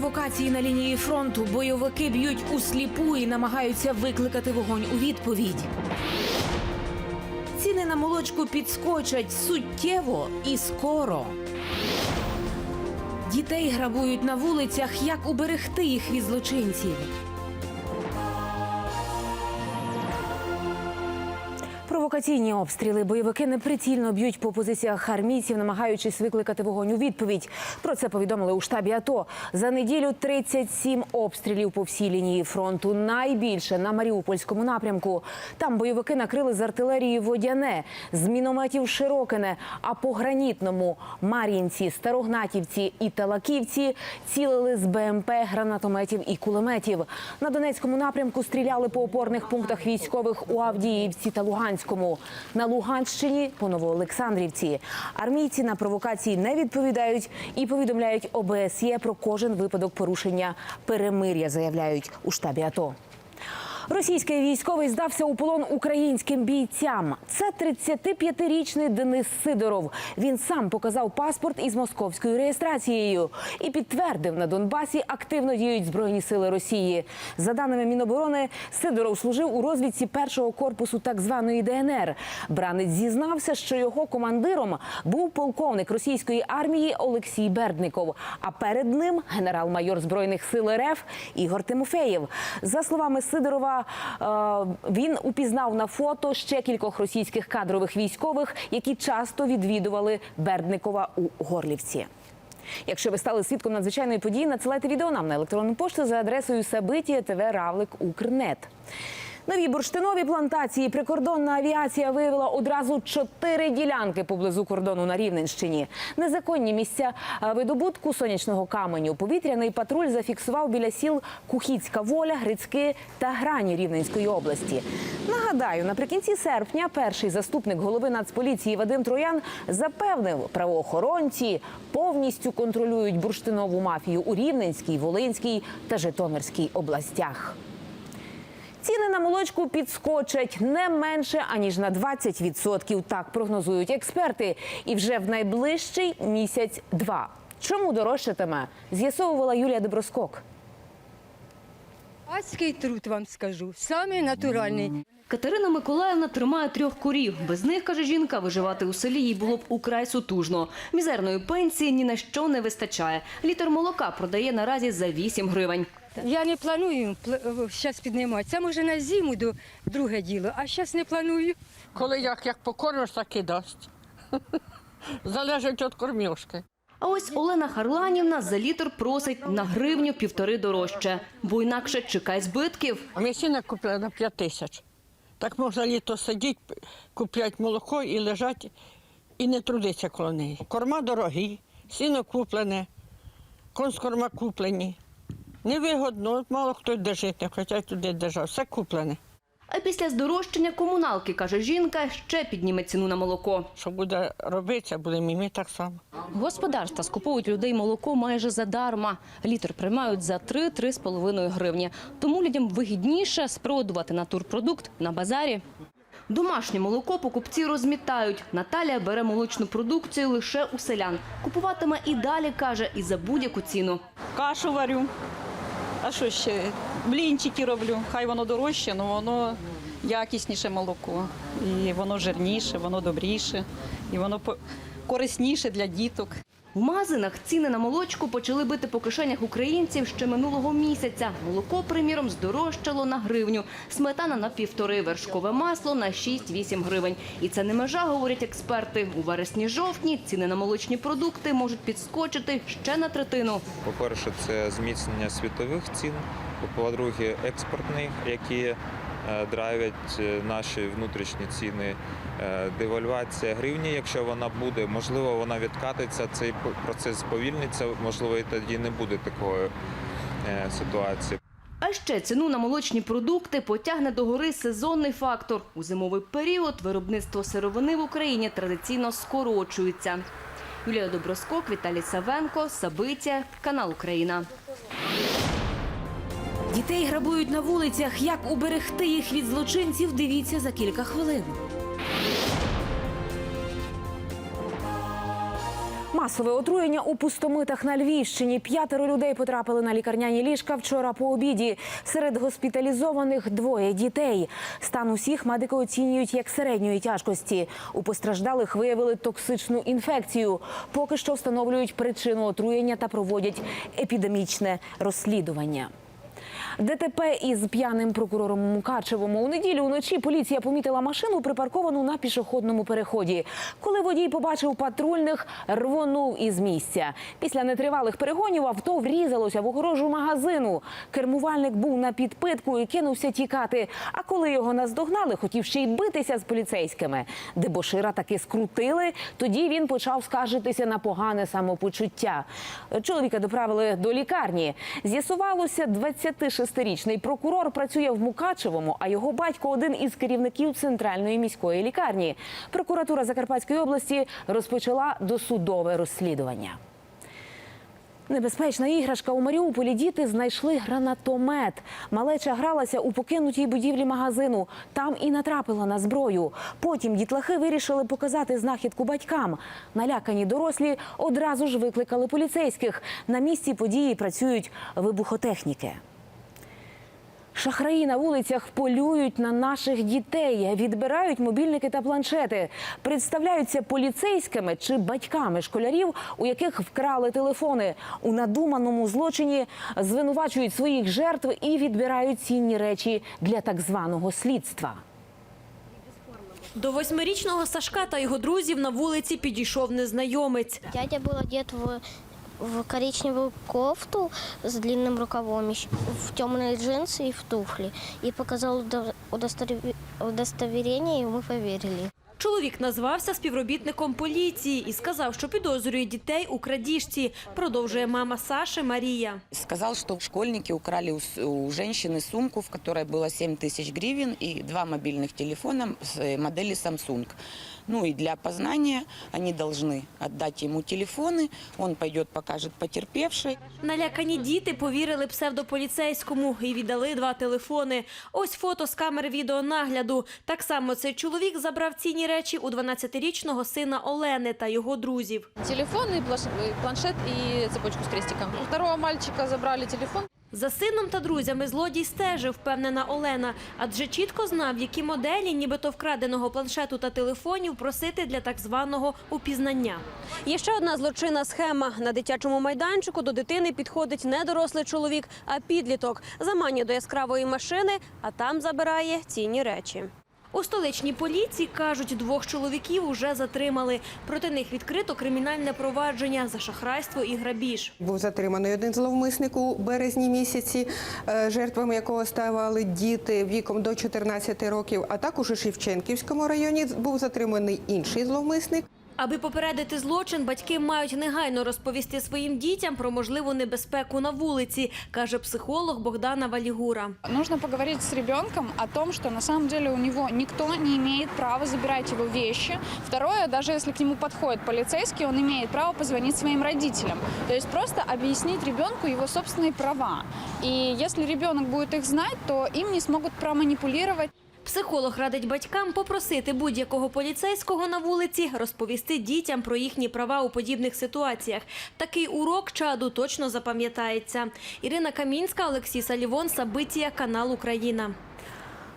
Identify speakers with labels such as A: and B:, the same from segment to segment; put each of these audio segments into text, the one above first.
A: провокації на лінії фронту. Бойовики б'ють у сліпу і намагаються викликати вогонь у відповідь. Ціни на молочку підскочать суттєво і скоро. Дітей грабують на вулицях. Як уберегти їх від злочинців? Провокаційні обстріли бойовики неприцільно б'ють по позиціях армійців, намагаючись викликати вогонь у відповідь. Про це повідомили у штабі АТО. За неділю 37 обстрілів по всій лінії фронту. Найбільше на Маріупольському напрямку. Там бойовики накрили з артилерії водяне, з мінометів Широкине. А по гранітному Мар'їнці, Старогнатівці і Талаківці цілили з БМП, гранатометів і кулеметів. На Донецькому напрямку стріляли по опорних пунктах військових у Авдіївці та Луганському. На Луганщині по Новоолександрівці. Армійці на провокації не відповідають і повідомляють ОБСЄ про кожен випадок порушення перемир'я, заявляють у штабі АТО. Російський військовий здався у полон українським бійцям. Це 35-річний Денис Сидоров. Він сам показав паспорт із московською реєстрацією і підтвердив, на Донбасі активно діють збройні сили Росії. За даними Міноборони, Сидоров служив у розвідці першого корпусу так званої ДНР. Бранець зізнався, що його командиром був полковник російської армії Олексій Бердников. А перед ним генерал-майор збройних сил РФ Ігор Тимофеєв. За словами Сидорова, е, він упізнав на фото ще кількох російських кадрових військових, які часто відвідували Бердникова у Горлівці. Якщо ви стали свідком надзвичайної події, надсилайте відео нам на електронну пошту за адресою Укрнет. Нові бурштинові плантації прикордонна авіація виявила одразу чотири ділянки поблизу кордону на Рівненщині. Незаконні місця е, видобутку сонячного каменю. Повітряний патруль зафіксував біля сіл Кухіцька воля, Грицьки та Грані Рівненської області. Нагадаю, наприкінці серпня перший заступник голови Нацполіції Вадим Троян запевнив, правоохоронці повністю контролюють бурштинову мафію у Рівненській, Волинській та Житомирській областях. Ціни на молочку підскочать не менше аніж на 20%. Так прогнозують експерти. І вже в найближчий місяць-два. Чому дорожчатиме? З'ясовувала Юлія Доброскок.
B: Адський труд вам скажу, самий натуральний.
C: Катерина Миколаївна тримає трьох корів. Без них, каже жінка, виживати у селі їй було б украй сутужно. Мізерної пенсії ні на що не вистачає. Літр молока продає наразі за 8 гривень.
B: Я не планую зараз піднімати. Це може на зиму до друге діло, а зараз не планую.
D: Коли як, як покормиш, так і дасть. Залежить від корміжки.
C: А ось Олена Харланівна за літр просить на гривню півтори дорожче, бо інакше чекай збитків.
D: А ми сіна купили на 5 тисяч. Так можна літо сидіти, купляти молоко і лежати, і не трудитися коло неї. Корма дорогі, сіно куплене, конскорма куплені. Невигодно, мало хто йде жити, хоча туди держав, все куплене.
C: А після здорожчання комуналки, каже жінка, ще підніме ціну на молоко.
D: Що буде робитися, будемо і ми так само.
C: Господарства скуповують людей молоко майже задарма. Літр приймають за 3-3,5 гривні. Тому людям вигідніше спродувати натурпродукт на базарі. Домашнє молоко покупці розмітають. Наталія бере молочну продукцію лише у селян. Купуватиме і далі, каже, і за будь-яку ціну.
E: кашу варю. А що ще? Блінчики роблю. Хай воно дорожче, але воно якісніше молоко. І воно жирніше, воно добріше, і воно корисніше для діток.
C: В магазинах ціни на молочку почали бити по кишенях українців ще минулого місяця. Молоко, приміром, здорожчало на гривню, сметана на півтори, вершкове масло на 6-8 гривень. І це не межа, говорять експерти. У вересні-жовтні ціни на молочні продукти можуть підскочити ще на третину.
F: По-перше, це зміцнення світових цін. По-друге, експортних, які е, драйвять е, наші внутрішні ціни. Е, Девальвація гривні, якщо вона буде, можливо, вона відкатиться, цей процес сповільниться, можливо, і тоді не буде такої е, ситуації.
C: А ще ціну на молочні продукти потягне до гори сезонний фактор. У зимовий період виробництво сировини в Україні традиційно скорочується. Юлія Доброскок, Віталій Савенко, Сабиття, канал Україна.
A: Дітей грабують на вулицях. Як уберегти їх від злочинців? Дивіться за кілька хвилин. Масове отруєння у пустомитах на Львівщині. П'ятеро людей потрапили на лікарняні ліжка вчора по обіді. Серед госпіталізованих двоє дітей. Стан усіх медики оцінюють як середньої тяжкості. У постраждалих виявили токсичну інфекцію. Поки що встановлюють причину отруєння та проводять епідемічне розслідування. ДТП із п'яним прокурором у Мукачевому. У неділю вночі поліція помітила машину, припарковану на пішохідному переході. Коли водій побачив патрульних, рвонув із місця. Після нетривалих перегонів авто врізалося в огорожу магазину. Кермувальник був на підпитку і кинувся тікати. А коли його наздогнали, хотів ще й битися з поліцейськими. Дебошира таки скрутили. Тоді він почав скаржитися на погане самопочуття. Чоловіка доправили до лікарні. З'ясувалося, 26-річний прокурор працює в Мукачевому, а його батько один із керівників центральної міської лікарні. Прокуратура Закарпатської області розпочала досудове розслідування. Небезпечна іграшка у Маріуполі діти знайшли гранатомет. Малеча гралася у покинутій будівлі магазину. Там і натрапила на зброю. Потім дітлахи вирішили показати знахідку батькам. Налякані дорослі одразу ж викликали поліцейських. На місці події працюють вибухотехніки. Шахраї на вулицях полюють на наших дітей, відбирають мобільники та планшети, представляються поліцейськими чи батьками школярів, у яких вкрали телефони. У надуманому злочині звинувачують своїх жертв і відбирають цінні речі для так званого слідства.
G: До восьмирічного Сашка та його друзів на вулиці підійшов незнайомець.
H: Дядя был одет в, в коричневую кофту с длинным рукавом, ещё в темные джинсы и в туфли. И показал удо- удостове- удостоверение, и мы поверили.
G: Чоловік назвався співробітником поліції і сказав, що підозрює дітей у крадіжці. Продовжує мама Саши Марія.
I: Сказал, что школьники украли у, с- у женщины сумку, в которой было 7 тысяч гривен и два мобильных телефона с э, модели Samsung. Ну и для опознания они должны отдать ему телефоны, он пойдет покажет потерпевшей.
G: Налякані діти повірили псевдополіцейському і віддали два телефони. Ось фото з камери відеонагляду. Так само цей чоловік забрав цінні речі у 12-річного сина Олени та його друзів.
J: Телефон и планшет и цепочку с крестиком. У второго мальчика забрали телефон.
G: За сином та друзями злодій стежив, впевнена Олена, адже чітко знав, які моделі, нібито вкраденого планшету та телефонів, просити для так званого упізнання. Є ще одна злочинна схема. На дитячому майданчику до дитини підходить не дорослий чоловік, а підліток. Заманює до яскравої машини, а там забирає цінні речі. У столичній поліції кажуть, двох чоловіків уже затримали. Проти них відкрито кримінальне провадження за шахрайство і грабіж.
K: Був затриманий один зловмисник у березні місяці, е, жертвами якого ставали діти віком до 14 років. А також у Шевченківському районі був затриманий інший зловмисник.
G: Аби попередити злочин, батьки мають негайно розповісти своїм дітям про можливу небезпеку на вулиці, каже психолог Богдана Валігура.
J: Нужно поговорить с ребенком о том, что на самом деле у него никто не имеет права забирать его вещи. Второе, даже если к нему подходит полицейский, он имеет право позвонить своим родителям. То есть просто объяснить ребенку его собственные права. И если ребенок будет их знать, то им не смогут проманипулировать.
G: Психолог радить батькам попросити будь-якого поліцейського на вулиці розповісти дітям про їхні права у подібних ситуаціях. Такий урок чаду точно запам'ятається. Ірина Камінська, Олексій Салівон, Сабитія, канал Україна.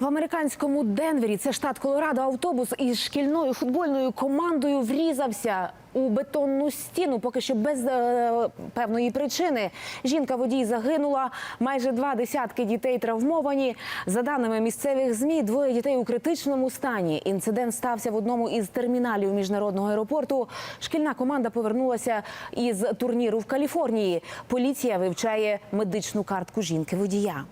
A: В американському Денвері, це штат Колорадо, автобус із шкільною футбольною командою врізався у бетонну стіну, поки що без е, певної причини. Жінка водій загинула, майже два десятки дітей травмовані. За даними місцевих змі, двоє дітей у критичному стані. Інцидент стався в одному із терміналів міжнародного аеропорту. Шкільна команда повернулася із турніру в Каліфорнії. Поліція вивчає медичну картку жінки водія.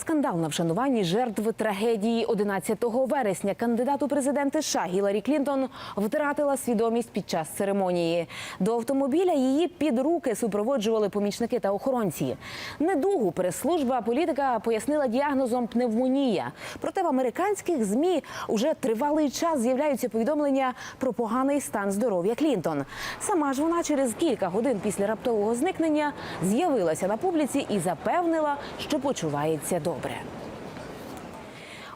A: Скандал на вшануванні жертв трагедії 11 вересня. Кандидат у президенти США Гіларі Клінтон втратила свідомість під час церемонії. До автомобіля її під руки супроводжували помічники та охоронці. Недугу прес-служба політика пояснила діагнозом пневмонія. Проте в американських змі уже тривалий час з'являються повідомлення про поганий стан здоров'я Клінтон. Сама ж вона через кілька годин після раптового зникнення з'явилася на публіці і запевнила, що почувається добре. dobra.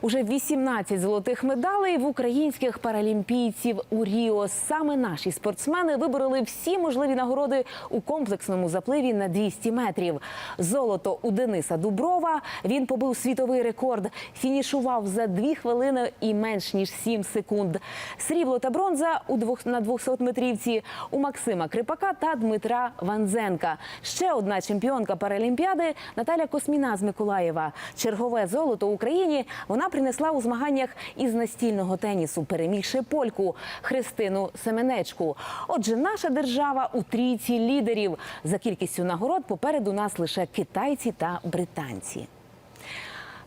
A: Уже 18 золотих медалей в українських паралімпійців у Ріо. Саме наші спортсмени вибороли всі можливі нагороди у комплексному запливі на 200 метрів. Золото у Дениса Дуброва. Він побив світовий рекорд. Фінішував за 2 хвилини і менш ніж 7 секунд. Срібло та бронза у двох на 200 метрівці у Максима Крипака та Дмитра Ванзенка. Ще одна чемпіонка паралімпіади Наталя Косміна з Миколаєва. Чергове золото Україні вона принесла у змаганнях із настільного тенісу, перемігши польку Христину Семенечку. Отже, наша держава у трійці лідерів. За кількістю нагород попереду нас лише китайці та британці.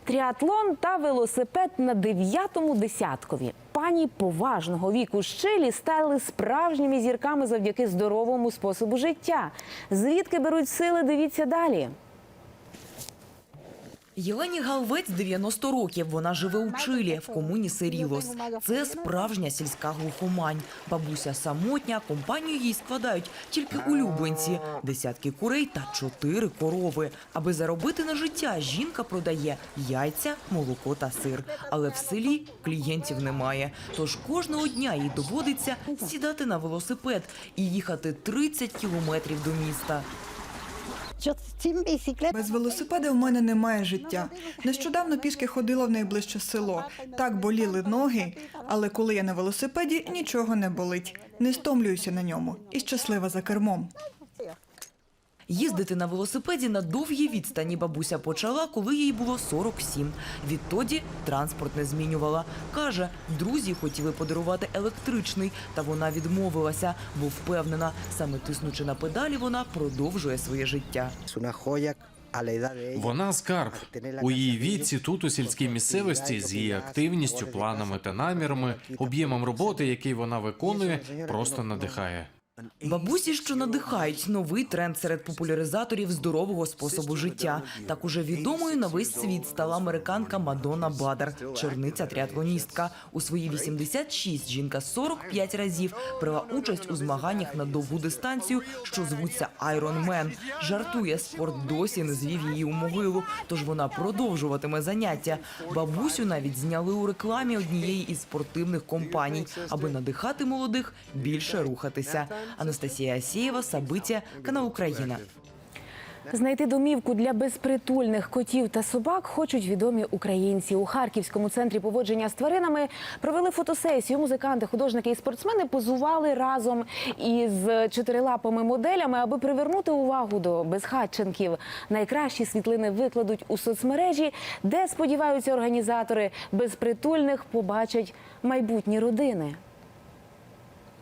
A: Тріатлон та велосипед на дев'ятому десяткові. Пані поважного віку щилі стали справжніми зірками завдяки здоровому способу життя. Звідки беруть сили? Дивіться далі.
L: Єлені Галвець 90 років. Вона живе у Чилі в комуні Серілос. Це справжня сільська глухомань. Бабуся самотня, компанію їй складають тільки улюбленці, десятки курей та чотири корови. Аби заробити на життя, жінка продає яйця, молоко та сир. Але в селі клієнтів немає. Тож кожного дня їй доводиться сідати на велосипед і їхати 30 кілометрів до міста.
M: Без велосипеда в мене немає життя. Нещодавно пішки ходила в найближче село. Так боліли ноги, але коли я на велосипеді, нічого не болить. Не стомлююся на ньому і щаслива за кермом.
L: Їздити на велосипеді на довгій відстані бабуся почала, коли їй було 47. Відтоді транспорт не змінювала. Каже, друзі хотіли подарувати електричний, та вона відмовилася, бо впевнена, саме тиснучи на педалі, вона продовжує своє життя.
N: Вона скарб у її віці тут у сільській місцевості з її активністю, планами та намірами, об'ємом роботи, який вона виконує, просто надихає.
L: Бабусі, що надихають новий тренд серед популяризаторів здорового способу життя. Так уже відомою на весь світ стала американка Мадонна Бадар, черниця тріатлоністка. У свої 86 жінка 45 разів брала участь у змаганнях на довгу дистанцію, що звуться Man. Жартує, спорт досі не звів її у могилу, тож вона продовжуватиме заняття. Бабусю навіть зняли у рекламі однієї із спортивних компаній, аби надихати молодих більше рухатися. Анастасія Асєєва, Сабиття, канал Україна.
A: Знайти домівку для безпритульних котів та собак хочуть відомі українці. У Харківському центрі поводження з тваринами провели фотосесію. Музиканти, художники і спортсмени позували разом із чотирилапими моделями, аби привернути увагу до безхатченків. Найкращі світлини викладуть у соцмережі, де сподіваються організатори безпритульних побачать майбутні родини.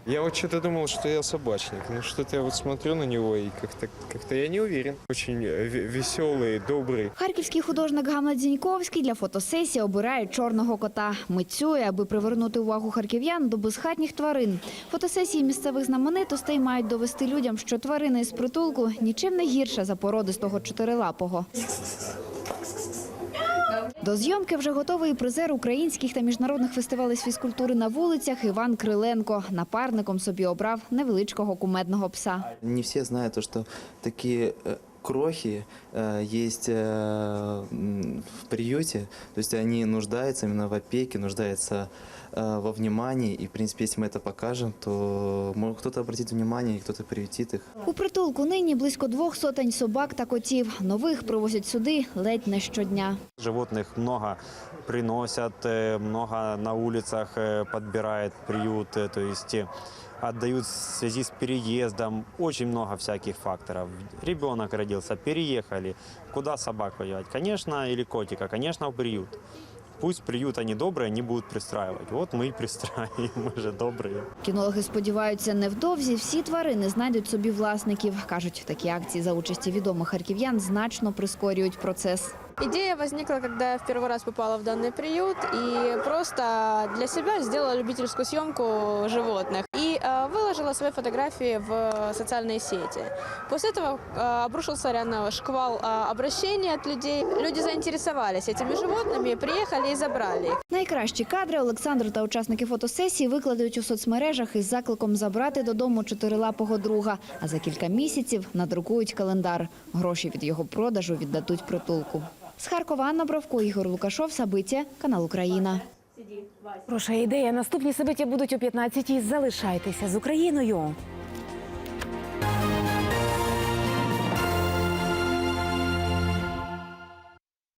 O: Я вот что-то думал, что я собачник. Ну что-то я вот смотрю на него и как-то как-то я не уверен. Очень веселый, добрый.
P: Харківський художник Гамлет Зіньковський для фотосесії обирає чорного кота. Митцює, аби привернути увагу харків'ян до безхатніх тварин. Фотосесії місцевих знаменитостей мають довести людям, що тварини із притулку нічим не гірше за породистого чотирилапого. До зйомки вже готовий і призер українських та міжнародних фестивалей з фізкультури на вулицях Іван Криленко. Напарником собі обрав невеличкого кумедного пса.
Q: Не все знают, то, что такие э, крохи э, есть э, м, в приюте. То есть они нуждаются именно в опеке, нуждаются э, во внимании. И, в принципе, если мы это покажем, то может, кто-то обратит внимание, и кто-то приютит их.
P: У притулку нині близько двох сотень собак та котів. Нових привозять сюди ледь не щодня.
O: Животных много приносят, э, много на улицах э, подбирает приют, э, то есть э, отдают в связи с переездом. Очень много всяких факторов. Ребенок родился, переехали. Куда собак воевать? Конечно, или котика, конечно, в приют. Пусть приют они добрые, они будут пристраивать. Вот мы и пристраиваем, мы же добрые.
P: Кінологи сподіваються, невдовзі всі тварини знайдуть собі власників. Кажуть, такі акції за участі відомих харків'ян значно прискорюють процес.
J: Идея возникла, когда я в первый раз попала в данный приют и просто для себя сделала любительскую съемку животных и э, выложила свои фотографии в социальные сети. После этого э, обрушился реально шквал э, обращений от людей. Люди заинтересовались этими животными, приехали и забрали их.
P: Найкращі кадри Олександр та учасники фотосесії викладуть у соцмережах із закликом забрати додому чотирилапого друга. А за кілька місяців надрукують календар. Гроші від його продажу віддадуть притулку. З Харкова Анна Бровко, Ігор Лукашов, Сабиття, канал Україна.
A: Хороша ідея. Наступні собиття будуть о 15-й. Залишайтеся з Україною.